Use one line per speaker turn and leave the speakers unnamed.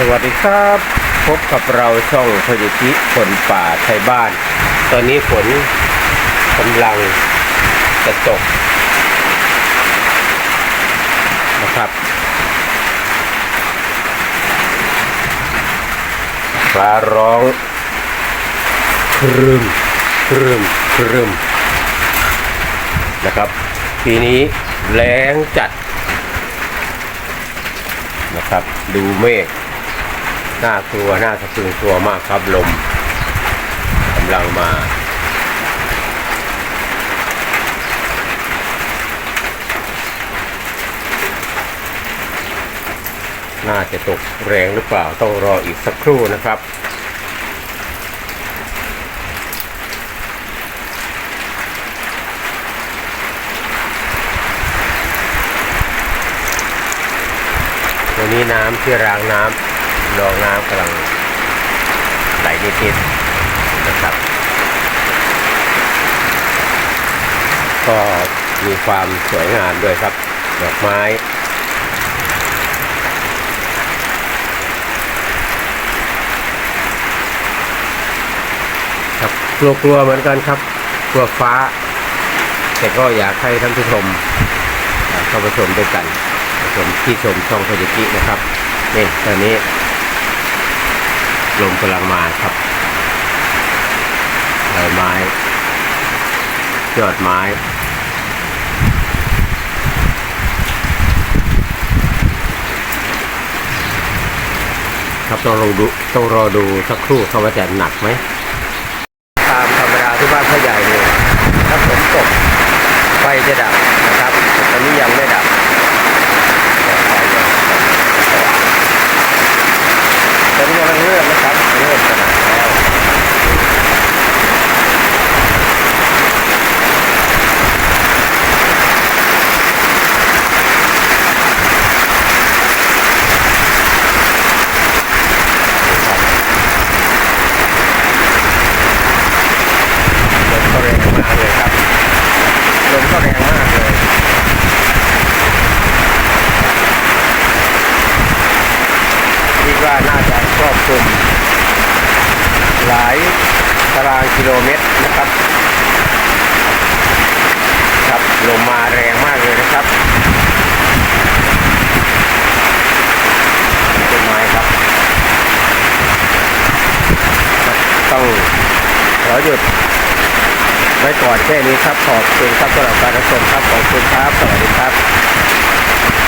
สวัสดีครับ พบกับเราช่องพยิธิคนป่าไทยบ้าน ตอนนี้ฝนกำลังจะตกนะครับ ฟ้าร้องครึมครึมครึมนะครับ ปีนี้แรงจัดนะครับ ดูเมฆ น่ากลัวน่าสะพรึงกลัวมากครับลมกำลังมาน่าจะตกแรงหรือเปล่าต้องรออีกสักครู่นะครับ วันนี้น้ำที่รางน้ำ รองน้ำกำลังไหลนิดๆนะครับ ก็มีความสวยงามด้วยครับ ดอกไม้ครับกลัวๆเหมือนกันครับกลัวฟ้า แต่ก็อยากให้ท่านผู้ชมเข้ามาชมด้วยกันชมที่ชมช่องพยิกินะครับนี่ตอนนี้ ลมกำลังมาครับใบไม้ ยอดไม้ครับต้องรอดูต้องรอดูสักครู่เขาว่าจะหนักไหมตามธรรมดาที่บ้านพ่อใหญ่เนี่ยถ้าฝนตกไฟจะดับนะครับแต่ตอนนี้ยังไม่ดับไฟยังตอนนี้กำลังเริ่มนะครับ เริ่มขนาดแล้วลมก็แรงมากเลยครับลมก็แรงมากเลยคิดว่าน่าจะครอบคลุม หลายตารางกิโลเมตรนะครับครับลมมาแรงมากเลยนะครับต้นไม้ครับ ต้องขอหยุดไว้ก่อนแค่นี้ครับ ขอบคุณครับสำหรับการรับชมครับ ขอบคุณครับ สวัสดีครับ